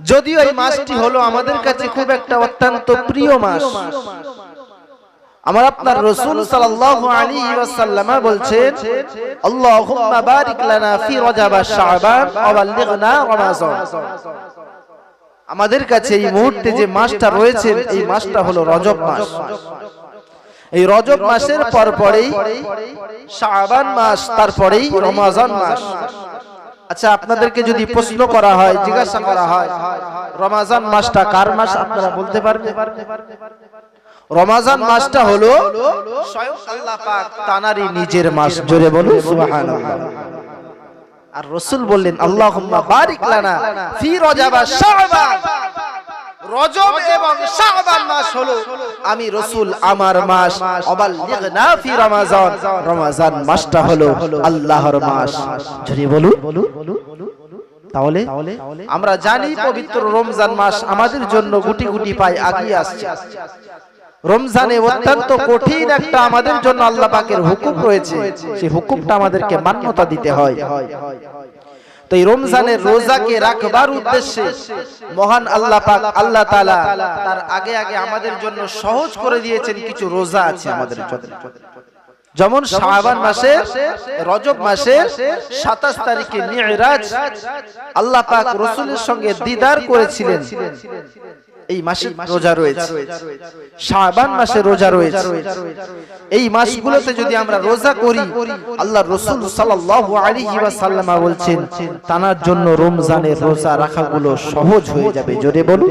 যদিও এই মাসটি হলো আমাদের কাছে খুব একটা অত্যন্ত প্রিয় মাস। আমার আপনার রসুল সাল্লাল্লাহু আলাইহি ওয়াসাল্লাম বলছেন, আল্লাহুম্মা বারিক লানা ফি রজব আমাদের কাছে এই মুহূর্তে যে মাসটা রয়েছে, এই মাসটা হলো রজব মাস। এই রজব মাসের পর পরেই শাবান মাস, তারপরেই রমাজান মাস। আচ্ছা আপনাদেরকে যদি প্রশ্ন করা হয় জিজ্ঞাসা করা হয় রমাজান মাসটা কার মাস আপনারা বলতে পারবে রমাজান মাসটা হলো স্বয়ং আল্লাহ পাক তানারই নিজের মাস জোরে বলুন সুবহানাল্লাহ। আর রসুল বললেন আল্লাহুম্মা বারিক লানা ফি রজাবা শাবান। রজব এবং শাবান মাস হলো আমি রসুল আমার মাস। অবাল্লিগনা ফি রমাজান। রমাজান। মাসটা হলো আল্লাহর মাস। যদি তাহলে আমরা জানি পবিত্র রমজান মাস আমাদের জন্য গুটি গুটি পাই আগিয়ে আসছে। রমজানে অত্যন্ত কঠিন একটা আমাদের জন্য আল্লাহ পাকের হুকুম রয়েছে। সেই হুকুমটা আমাদেরকে মান্যতা দিতে হয়। তো এই রমজানের রোজাকে রাখবার উদ্দেশ্যে মহান আল্লাহ পাক আল্লাহ তাআলা তার আগে আগে আমাদের জন্য সহজ করে দিয়েছেন কিছু রোজা আছে আমাদের জন্য। যেমন শাবান মাসে রজব মাসে 27 তারিখে মিরাজ আল্লাহ পাক রসুলের সঙ্গে দিদার করেছিলেন। এই মাসে রোজা রয়েছে। শাবান মাসে রোজা রয়েছে। এই মাসগুলোতে যদি আমরা রোজা করি আল্লাহ রসুল সাল্লাল্লাহু আলাইহি ওয়াসাল্লাম বলছেন তানার জন্য রমজানের রোজা রাখাগুলো সহজ হয়ে যাবে। জোরে বলুন।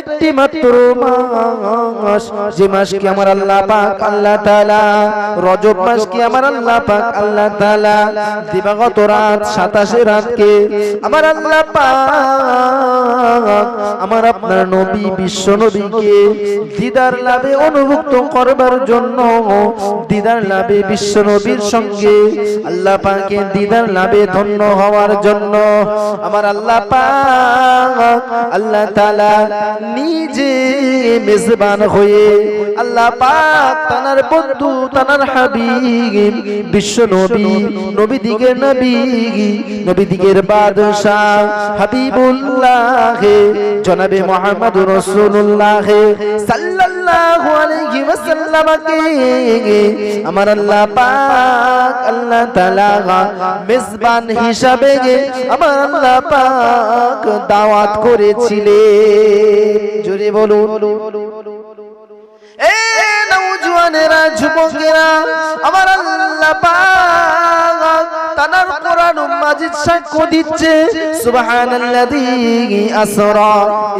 একটা মাত্র মাস। যে মাস কি আমার আল্লাহ পাক, আল্লাহ তাআলা, রজব মাস কি আমার আল্লাহ পাক, আল্লাহ তাআলা দিবাগত রাত 27 রাতকে আমার আল্লাহ পাক, আমার আপনার নবী, বিশ্ব নবীকে দিদার লাভে অনুভুক্ত করবার জন্য দিদার লাভে বিশ্ব নবীর সঙ্গে আল্লাহ পাকে দিদার লাভে ধন্য হওয়ার জন্য আমার আল্লাহ পাক, আল্লাহ তাআলা নিজে মেজবান হয়ে আল্লাহ পাক তানার বন্ধু, তানার হাবিব, বিশ্ব নবী নবী দিগের নবী নবী দিগের বাদশাহ, হাবিবুল্লাহ, জনাবে মুহাম্মদ রাসূলুল্লাহ সাল্লাল্লাহু আলাইহি ওয়াসাল্লামকে আমার আল্লাহ পাক, আল্লাহ তাআলা মেজবান হিসাবে আমার আল্লাহ পাক দাওয়াত করেছিলেন। জোরে বলুন। এ নওজোয়ানেরা যুবকেরা আমার আল্লাহ পাক তানার কোরআন মাজিদ সাক্ষ্য দিচ্ছে, সুবহানাল্লাযী আসরা।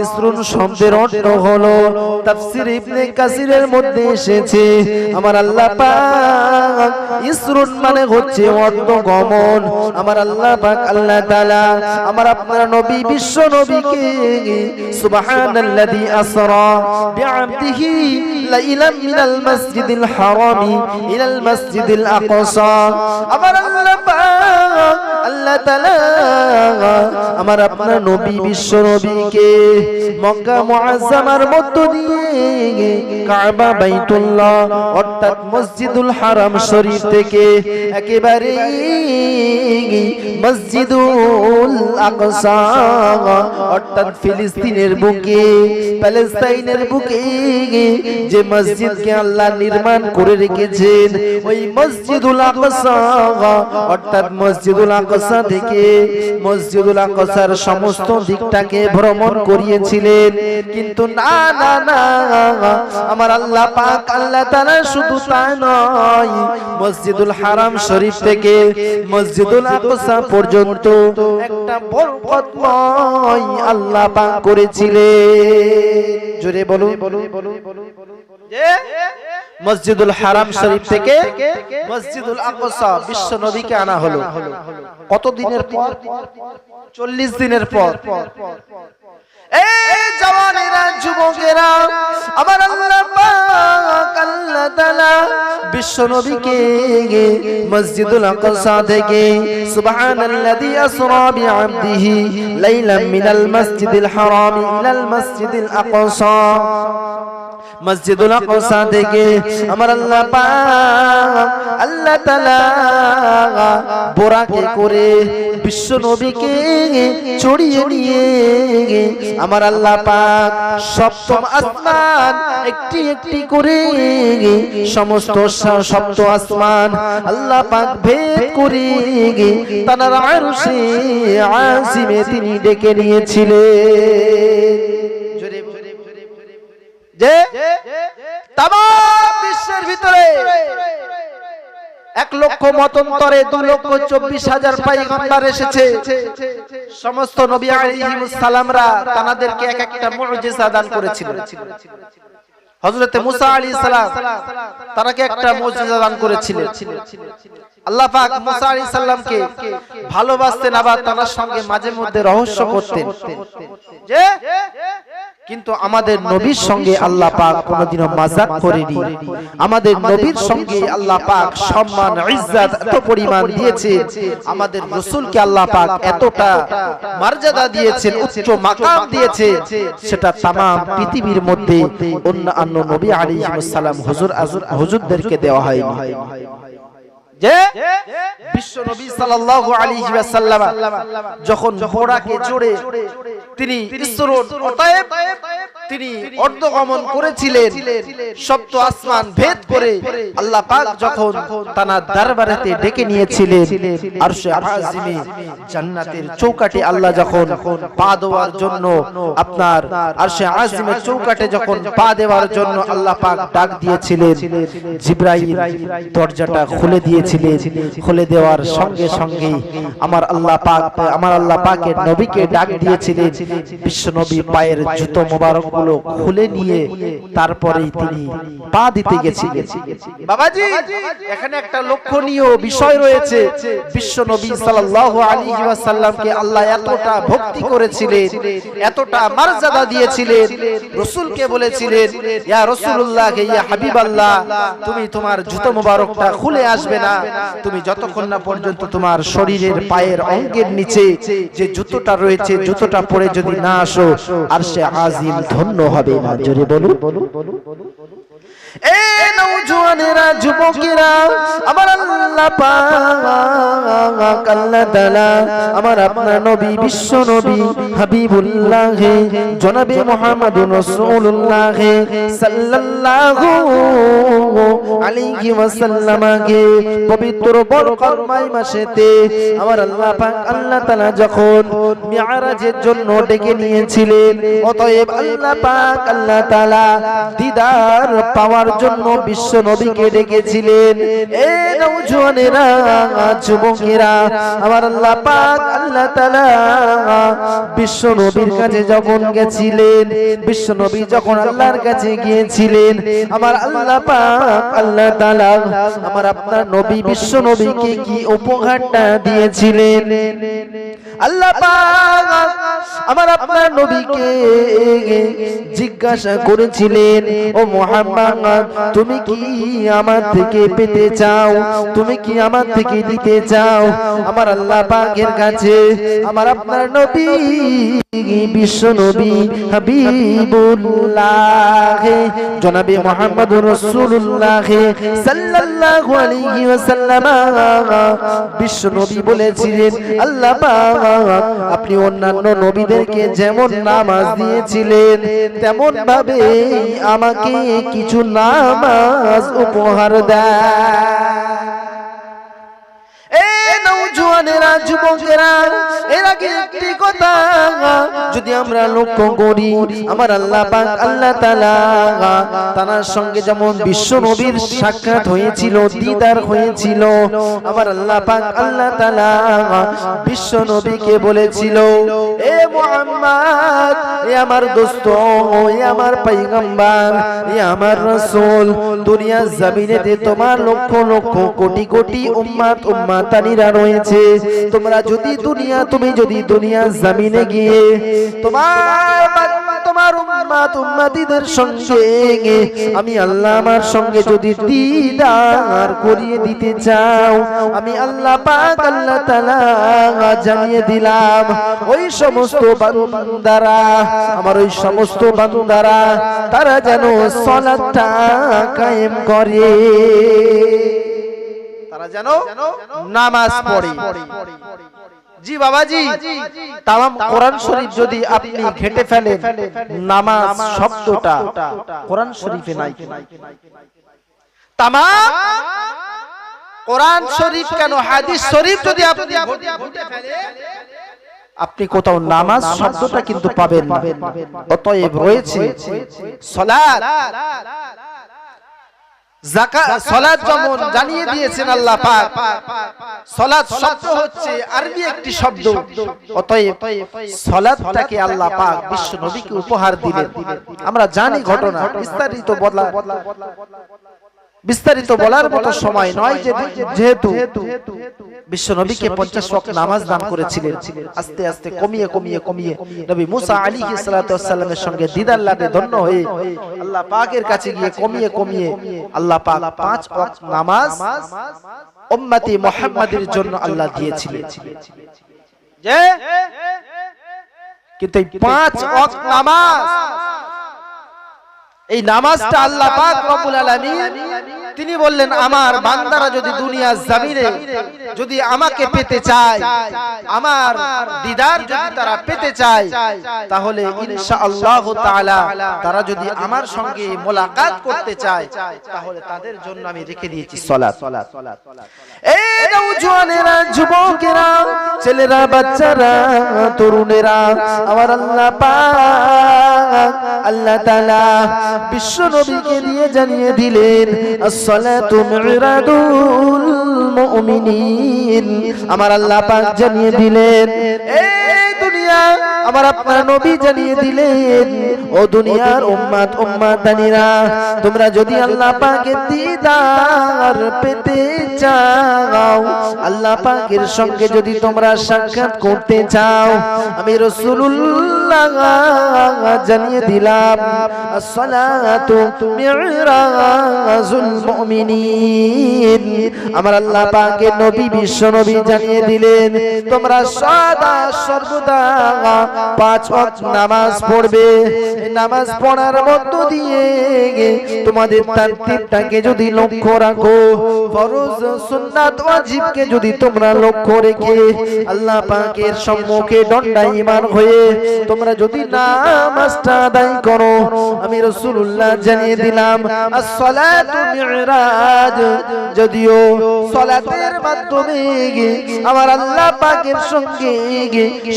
ইসরুন শব্দের অর্থ হলো, তাফসীর ইবনে কাসিরের মধ্যে এসেছে, আমার আল্লাহ পাক ইসরুন মানে হচ্ছে অর্থ গমন। আমার আল্লাহ পাক, আল্লাহ তাআলা আমার আপনার নবী, বিশ্ব নবীকে সুবহানাল্লাযী আসরা, বিআবদিহি লাইলাম মিনাল মাসজিদিল হারামি ইলাল মাসজিদিল আকসা আমার আল্লাহ পাক আমার আপনার নবী, বিশ্ব নবীকে মক্কা, মুআজ্জামার মধ্য দিয়ে কাবা, বাইতুল্লাহ অর্থাৎ মসজিদুল হারাম শরীফ থেকে একেবারে মসজিদুল আকসা অর্থাৎ ফিলিস্তিনের বুকে, প্যালেস্তাইনের বুকে যে মসজিদকে আল্লাহ নির্মাণ করে রেখেছেন, ওই মসজিদুল আকসা অর্থাৎ মসজিদুল আকসা থেকে মসজিদুল আকসার সমস্ত দিকটাকে ভ্রমণ করিয়েছিলেন। কিন্তু না না না, আমার আল্লাহ পাক, আল্লাহ তাআলা শুধু তা নয়, মসজিদুল হারাম শরীফ থেকে মসজিদুল আকসা পর্যন্ত একটা বরকতময় আল্লাহ পাক করেছিলেন। জোরে বলুন। যে মসজিদুল হারাম শরীফ থেকে মসজিদুল আকসা বিশ্ব নবীকে আনা হলো। কত দিনের পর? চল্লিশ দিনের পর। এই জওয়ানেরা যুবকেরা আমার আল্লাহ আল্লাহ বিশ্ব নবীকে মসজিদুল মাসজিদিল আমার আল্লাহ বোরাকে করে বিশ্ব নবীকে চড়িয়ে নিয়ে আমার আল্লাহ পাক সপ্তম আসমান একটি একটি করে সমস্ত সপ্ত আসমান আল্লাহ পাক ভেদ করে তানার আরশে আজিমে তিনি ডেকে নিয়েছিলেন। যে বিশ্বের ভিতরে এক লক্ষ মতন্তরে দু লক্ষ চব্বিশ হাজার পাইগম্বার এসেছে। সমস্ত নবী আলাইহিমুস সালামরা তানাদেরকে এক একটা মুজিজা দান করেছিলেন হযরতে মুসা আলী সালাম তারাকে একটা মসজিদ দান করেছিলেন। আল্লাহ পাক মুসা আলী সালামকে ভালোবাসতেন আবার তার সঙ্গে মাঝে মধ্যে রহস্য করতেন। যে কিন্তু আমাদের নবীর সঙ্গে আল্লাহ পাক কোনোদিনও মাজাক করেনি। আমাদের নবীর সঙ্গে আল্লাহ পাক সম্মান, ইজ্জত এত পরিমাণ দিয়েছে। আমাদের রসুলকে আল্লাহ পাক এতটা মর্যাদা দিয়েছেন, উচ্চ মাকাম দিয়েছে। সেটা তামাম পৃথিবীর মধ্যে অন্যান্য নবী আলাইহিস সালাম হুজুর হুজুরদেরকে দেওয়া হয়নি। যে বিশ্ব নবী সাল্লাল্লাহু আলাইহি ওয়াসাল্লাম যখন ঘোড়াকে জোড়ে তিনি ইসরুন অতএব তিনি অর্ধগমন করেছিলেন। সপ্ত আসমান ভেদ করে আল্লাহ পাক যখন তানার দরবারেতে ডেকে নিয়েছিলেন, আরশে আজিমে জান্নাতের চৌকাটে আল্লাহ যখন পা দেওয়ার জন্য আপনার আরশে আজিমের চৌকাটে যখন পা দেওয়ার জন্য আল্লাহ পাক ডাক দিয়েছিলেন, জিব্রাইল দরজাটা খুলে দিয়েছিলেন। খুলে দেওয়ার সঙ্গে সঙ্গে আমার আল্লাহ পাক, আমার আল্লাহ পাকের নবীকে ডাক দিয়েছিলেন বিশ্ব নবী পায়ের জুতো মোবারক গুলো খুলে নিয়ে তারপরেই তিনি পা দিতে গেছিলেন। বাবাজি, এখানে একটা লক্ষণীয় বিষয় রয়েছে। বিশ্ব নবী সাল্লাল্লাহু আলাইহি ওয়াসাল্লামকে আল্লাহ এতটা ভক্তি করেছিলেন, এতটা মর্যাদা দিয়েছিলেন, রাসূলকে বলেছিলেন, ইয়া রাসূলুল্লাহ ইয়া হাবিবাল্লাহ, তুমি তোমার জুতো মোবারকটা খুলে আসবে না। তুমি যতক্ষণ না পর্যন্ত তোমার শরীরের পায়ের অঙ্গের নিচে যে জুতোটা রয়েছে, জুতোটা পরে যদি না আসো, আর সে আজিম ধন্য হবে না। জোরে বলুন। এ নওজোয়ানেরা যুবকেরা আমার আমার আপনার নবী, বিশ্ব নবী হাবিবুল্লাহ, জনাবে সাল্লাল্লাহু আলাইহি পবিত্র বরকত মাই মাসেতে আমার আল্লাহ পাক আল্লাহ তাআলা যখন মিরাজের জন্য ডেকে নিয়েছিলেন, অতএব আল্লাহ পাক আল্লাহ তাআলা দিদার পাওয়ার জন্য বিশ্ব নবীকে ডেকেছিলেন। এ নওজোয়ানেরা যুবকেরা আমার আল্লাহ পাক আল্লাহ তাআলা বিশ্ব নবীর কাছে যখন গেছিলেন বিশ্ব নবী যখন আল্লাহর কাছে গিয়েছিলেন আমার আল্লাহ পাক আল্লাহ তাআলা আমার আপনার নবী বিশ্ব নবীকে কি উপহারটা দিয়েছিলেন? আল্লাহ পাক আমার আপনার নবীকে জিজ্ঞাসা করেছিলেন ও মোহাম্মদ তুমি কি আমার থেকে পেতে চাও? তুমি কি আমার থেকে দিতে চাও। আমার আল্লাহ পাকের কাছে, আমার আপনার নবী, বিশ্ব নবী হাবিবুল্লাহ। জনাবে মুহাম্মদুর রাসূলুল্লাহ সাল্লাল্লাহু আলাইহি ওয়াসাল্লাম। বিশ্ব নবী বলেছিলেন, আল্লাহ পাক আপনি অন্যান্য নবীদেরকে যেমন নামাজ দিয়েছিলেন তেমন ভাবে আমাকে কিছু নামাজ উপহার দেয় নওজোয়ানেরা যুবকেরা, এর আগে একটি কথা, যদি আমরা লক্ষ্য করি, আমার আল্লাহ পাক আল্লাহ তাআলা তার সঙ্গে যেমন বিশ্ব নবীর সাক্ষাৎ হয়েছিল, দিদার হয়েছিল, আমার আল্লাহ পাক আল্লাহ তাআলা বিশ্ব নবীকে বলেছিল, এ মোহাম্মদ, এ আমার দোস্ত, এ আমার পৈগম্বর এ আমার রাসূল দুনিয়া জমিনেতে তোমার লক্ষ লক্ষ কোটি কোটি উম্মাত, উম্মাতানিরা রয়েছে তোমরা যদি দুনিয়া, তুমি যদি দুনিয়া জামিনে গিয়ে তোমার তোমার সঙ্গে আমি আল্লাহ আমার সঙ্গে যদি দিদার করিয়ে দিতে চাও, আমি আল্লাহ পাক আল্লাহ তাআলা জানিয়ে দিলাম, ওই সমস্ত বান্দারা, আমার ওই সমস্ত বান্দারা, তারা যেন সালাতটা কায়েম করে। তারা যেন নামাজ পড়ে। জি বাবাজি তামাম কোরআন শরীফ যদি আপনি ঘেটে ফেলেন নামাজ শব্দটা কোরআন শরীফে নাই। তামাম কোরআন শরীফ কেন হাদিস শরীফ যদি আপনি ঘেঁটে ফেলেন, আপনি কোথাও নামাজ শব্দটা কিন্তু পাবেন অতএব রয়েছে সলাত যেমন জানিয়ে দিয়েছেন আল্লাহ পাক। সলাত শব্দ হচ্ছে আরবি একটি শব্দ। অতএব সলাতটাকে আল্লাহ পাক বিশ্ব নবীকে উপহার দিলেন। আমরা জানি ঘটনা বিস্তারিত বলা বিস্তারিত বলার মতো সময় নয় যে যেহেতু বিশ্ব নবীকে পঞ্চাশ ওয়াক্ত নামাজ দান করেছিলেন। আস্তে আস্তে কমিয়ে কমিয়ে কমিয়ে নবী মুসা আলী সালামের সঙ্গে দিদার লাভে ধন্য হয়ে আল্লাহ পাকের কাছে গিয়ে কমিয়ে কমিয়ে আল্লাহ পাক পাঁচ ওয়াক্ত নামাজ উম্মতি মুহাম্মাদের জন্য আল্লাহ দিয়েছিলেন। যে? কিন্তু এই পাঁচ ওয়াক্ত নামাজ এই নামাজটা আল্লাহ পাক রব্বুল আলামিন তিনি বললেন আমার বান্দারা যদি দুনিয়া জমিনে যদি আমাকে পেতে চায় আমার দিদার যদি তারা পেতে চায় তাহলে ইনশাআল্লাহ তাআলা তারা যদি আমার সঙ্গে মোলাকাত করতে চায় তাহলে তাদের জন্য আমি রেখে দিয়েছি সালাত ছেলেরা, বাচ্চারা, তরুণেরা, আমার আল্লাহ আল্লাহ তাআলা বিশ্ব নবীকে দিয়ে জানিয়ে দিলেন আমার আল্লাহ পাক জানিয়ে দিলেন এই দুনিয়া আমার আপনার নবী জানিয়ে দিলেন, ও দুনিয়ার উম্মাত উম্মাতানিরা তোমরা যদি আল্লাহ পাকের দিদার পেতে চাও, আল্লাহ পাকের সঙ্গে যদি তোমরা সাক্ষাৎ করতে চাও, আমি রাসূলুল্লাহ জানিয়ে দিলাম, আসসালাতু মিরাজুল মুমিনিন। আমার আল্লাহ পাকের নবী, বিশ্ব নবী জানিয়ে দিলেন, তোমরা সদা সর্বদা পাঁচ ওয়াক্ত নামাজ পড়বে। নামাজ পড়ার মধ্য দিয়ে তোমাদের তান্ত্রিকটাকে যদি লক্ষ্য রাখো, ফরজ, সুন্নাত, ওয়াজিবকে যদি তোমরা লক্ষ্য রেখে আল্লাহ পাকের সম্মুখে দণ্ডায়মান হয়ে তোমরা যদি নামাজটা আদায় করো, আমি রাসূলুল্লাহ জানিয়ে দিলাম as-salatu মিরাজ। যদিও সালাতের মাধ্যমে আমার আল্লাহ পাকের সঙ্গে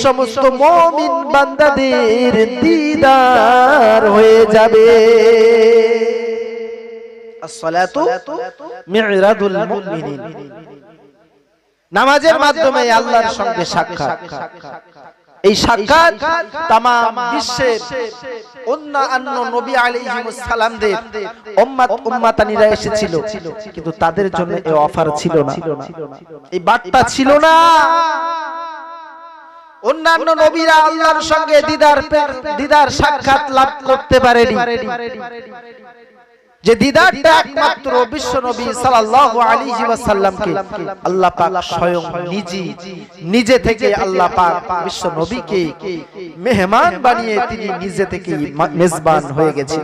সমস্ত মুমিন বান্দাদের দিদার হয়ে যাবে। নামাজের মাধ্যমে আল্লাহর সঙ্গে সাক্ষাৎ। এই সাক্ষাৎ তাম বিশ্বের অন্যান্য নবী সালামদের উম্মাত উম্মাতানিরা এসেছিল। কিন্তু তাদের জন্য এই অফার ছিল না। এই বার্তা ছিল না। অন্যান্য নবীরা আল্লাহর সঙ্গে দিদার দিদার সাক্ষাৎ লাভ করতে পারেনি। যে দিদারটা একমাত্র বিশ্ব নবী সাল্লাল্লাহু আলাইহি ওয়াসাল্লামকে আল্লাহ পাক স্বয়ং নিজে নিজে থেকে আল্লাহ পাক বিশ্ব নবীকে মেহমান বানিয়ে তিনি নিজে থেকে মেজবান হয়ে গেছেন।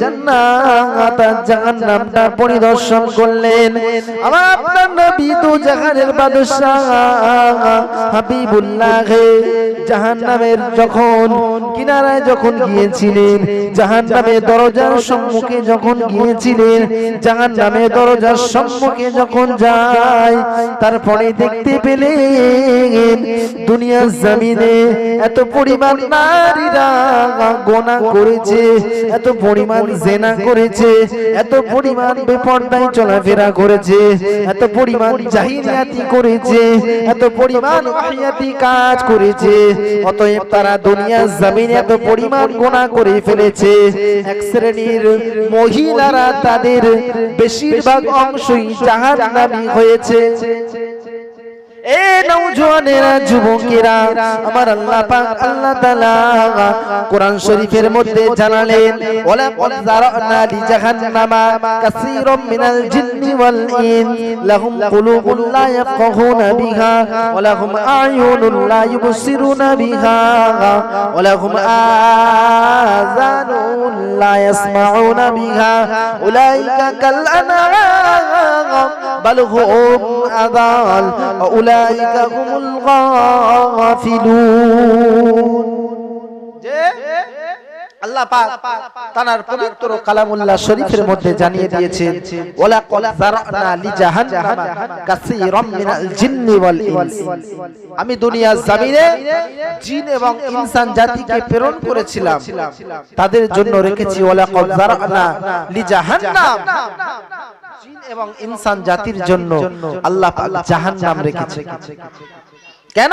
জান্নাত, জাহান্নামটা পরিদর্শন করলেন। আমার আপনার নবী তো জাহানের বাদশাহ হাবিবুল্লাহ জাহান্নামের যখন কিনারায় যখন গিয়েছিলেন, জাহান্নামের দরজার সম্মুখে যখন গিয়েছিলেন, জাহান্নামের দরজার সম্মুখে যখন যায়, তারপরে দেখতে পেলেন দুনিয়ার জমিনে এত পরিমাণ নারীরা গোনা করেছে, এত পরিমাণ জেনা করেছে, এত পরিমাণ বেপর্দায় চলাফেরা করেছে, এত পরিমাণ জাহিলিয়াতি করেছে, এত পরিমাণ ওয়াহিয়াতি কাজ করেছে, অতএব তারা দুনিয়ার জমিনে এত পরিমাণ গোনা করে ফেলেছে। এক শ্রেণির মহিলারা তাদের বেশিরভাগ অংশই জাহান্নামী হয়েছে। ওয়া ওয়া উলাইকা কাল আনআম বাল হুম আযাল উলাইকা হুমুল গাফিলুন যে পবিত্র কালামুল্লাহ মধ্যে জানিয়ে দিয়েছেন আমি দুনিয়ার জমিনে জিন এবং ইনসান জাতিকে প্রেরণ করেছিলাম। তাদের জন্য রেখেছি এবং ইনসান জাতির জন্য আল্লাহ পাক জাহান্নাম রেখেছে। কেন?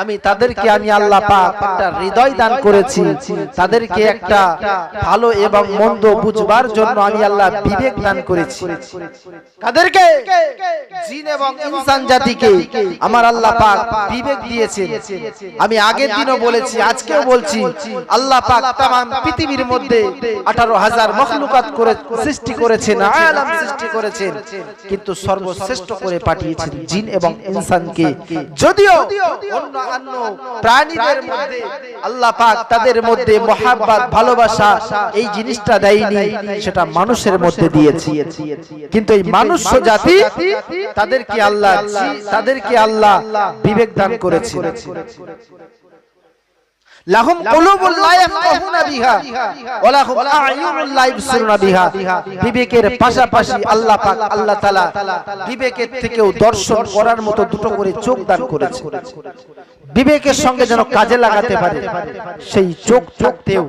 আমি তাদেরকে আমি আল্লাহ পাক একটা হৃদয় দান করেছি। তাদেরকে একটা ভালো এবং মন্দ বুঝবার জন্য আমি আল্লাহ বিবেক দান করেছি। কাদেরকে? জিন এবং ইনসান জাতিকে আমার আল্লাহ পাক বিবেক দিয়েছেন। আমি আগের দিনও বলেছি আজকেও বলছি আল্লাহ পাক তামাম পৃথিবীর মধ্যে আঠারো হাজার মখলুকাত করে সৃষ্টি করেছেন আলাম সৃষ্টি করেছেন। কিন্তু সর্বশ্রেষ্ঠ করে পাঠিয়েছেন জিন এবং ইনসানকে। যদিও অন্য প্রাণীদের মধ্যে আল্লাহ পাক তাদের মধ্যে মহাব্বত ভালোবাসা এই জিনিসটা দেয়নি সেটা মানুষের মধ্যে দিয়েছে। কিন্তু এই মানুষ জাতি তাদেরকে আল্লাহ তাদেরকে আল্লাহ বিবেক দান করেছে। লাহুম কুলুবুল লা ইয়াফকাহুনা বিহা ওয়া লাহুম আ'য়ুনুল লা ইবসিরুনা বিহা। বিবেকের পাশাপাশি আল্লাহ পাক আল্লাহ তাআলা বিবেকের থেকেও দর্শন করার মতো দুটো করে চোখ দান করেছে। বিবেকের সঙ্গে যেন কাজে লাগাতে পারে সেই চোখ চোখতেও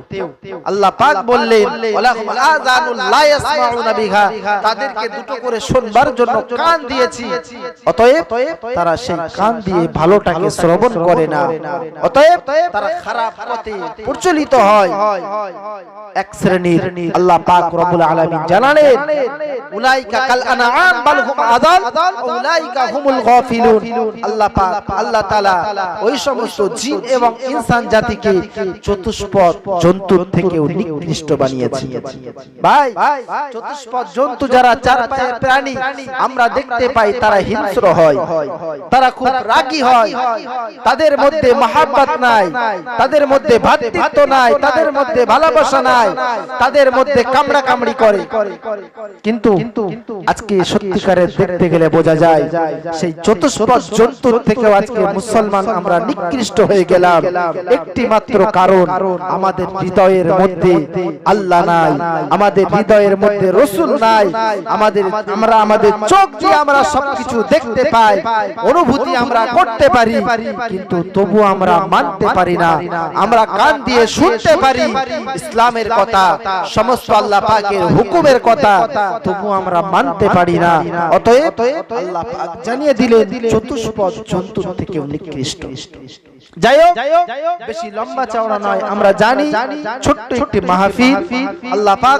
আল্লাহ পাক বললেন ওয়া লাহুম আযানুল লা ইয়াসমাউনা বিহা। তাদেরকে দুটো করে শুনবার জন্য কান দিয়েছি। অতএব তারা সেই কান দিয়ে ভালোটাকে শ্রবণ করে না। অতএব তারা খারাপ পথে প্রচলিত হয়। এক শ্রেণির আল্লাহ পাক রব্বুল আলামিন জানালেন উলাইকা কাল আনআম বাল হুম আযাল উলাইকা হুমুল গাফিলুন। আল্লাহ পাক আল্লাহ তাআলা ওই সমস্ত জিন এবং ইনসান জাতিকে চতুষ্পদ জন্তুর থেকেও নিকৃষ্ট বানিয়েছে। ভাই চতুষ্পদ জন্তু যারা চার পায়ের প্রাণী আমরা দেখতে পাই তারা হিংস্র হয়। তারা খুব রাগী হয়। তাদের মধ্যে মহাব্বত নাই। তাদের মধ্যে ভ্রাতৃত্ব নাই, তাদের মধ্যে ভালোবাসা নাই, তাদের মধ্যে কামড়া কামড়ি করে। কিন্তু আজকে সত্যিকারের দেখতে গেলে বোঝা যায়, সেই চতুষ্পদ জন্তুর থেকেও আজকে মুসলমান আমরা নিকৃষ্ট হয়ে গেলাম। একটি মাত্র কারণ আমাদের হৃদয়ের মধ্যে আল্লাহ নাই, আমাদের হৃদয়ের মধ্যে রসুল নাই, আমাদের আমরা আমাদের চোখ দিয়ে আমরা সবকিছু দেখতে পাই, অনুভূতি আমরা করতে পারি, কিন্তু তবু আমরা মানতে পারি না। আমরা কান দিয়ে শুনতে পারি ইসলামের কথা সমস্ত আল্লাহ পাকের হুকুমের কথা তবু আমরা মানতে পারি না। অতএব আল্লাহ পাক জানিয়ে দিলেন চতুষ্পদ জন্তু থেকেও নিকৃষ্ট। যাই হোক বেশি লম্বা চওড়া নয় আমরা জানি ছোট্ট একটি মাহফিল। আল্লাহ পাক